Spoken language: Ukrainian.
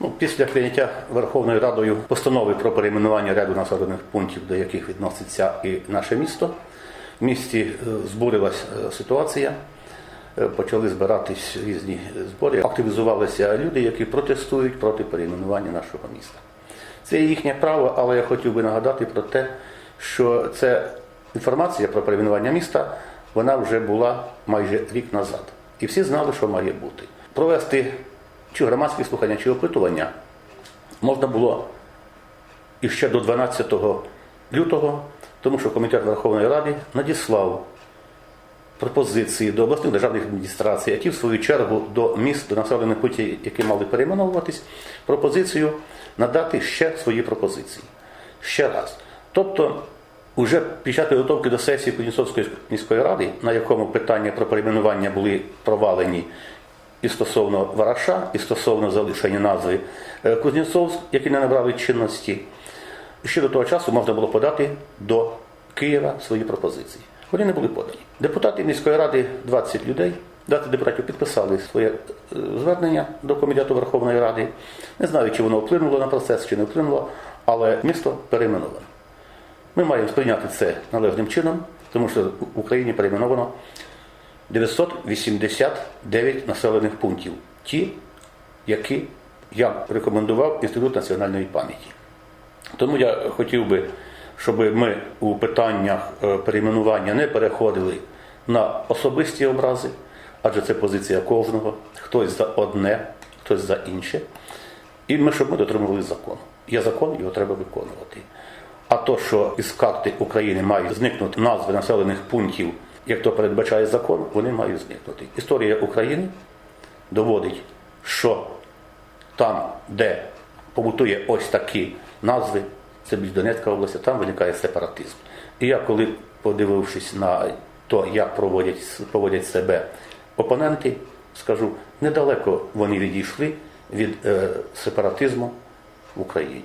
Ну, після прийняття Верховною Радою постанови про перейменування ряду населених пунктів, до яких відноситься і наше місто, в місті е, збурилась е, ситуація. Е, Почали збиратись різні збори. Активізувалися люди, які протестують проти перейменування нашого міста. Це їхнє право, але я хотів би нагадати про те, що ця інформація про перейменування міста вона вже була майже рік назад. І всі знали, що має бути. Провести чи громадські слухання, чи опитування можна було іще до 12 лютого, тому що комітет Верховної Ради надіслав пропозиції до обласних державних адміністрацій, які в свою чергу до міст, до населених путів, які мали перейменовуватись, пропозицію надати ще свої пропозиції. Ще раз. Тобто, уже під час підготовки до сесії Кузнєцовської міської ради, на якому питання про перейменування були провалені і стосовно Вараша, і стосовно залишення назви е, Кузнєцовськ, які не набрали чинності, ще до того часу можна було подати до Києва свої пропозиції. Вони не були подані. Депутати міської ради, 20 людей, 20 депутатів підписали своє е, звернення до комітету Верховної Ради. Не знаю, чи воно вплинуло на процес, чи не вплинуло, але місто перейменовано. Ми маємо сприйняти це належним чином, тому що в Україні перейменовано 989 населених пунктів, ті, які я рекомендував Інститут національної пам'яті. Тому я хотів би, щоб ми у питаннях е, перейменування не переходили на особисті образи, адже це позиція кожного, хтось за одне, хтось за інше. І ми, щоб ми дотримували закону. Є закон, його треба виконувати. А то, що із карти України мають зникнути назви населених пунктів, як то передбачає закон, вони мають зникнути. Історія України доводить, що там, де побутує ось такі назви, це більш Донецька область, там виникає сепаратизм. І я коли, подивившись на те, як проводять, поводять себе опоненти, скажу, недалеко вони відійшли від е, сепаратизму в Україні.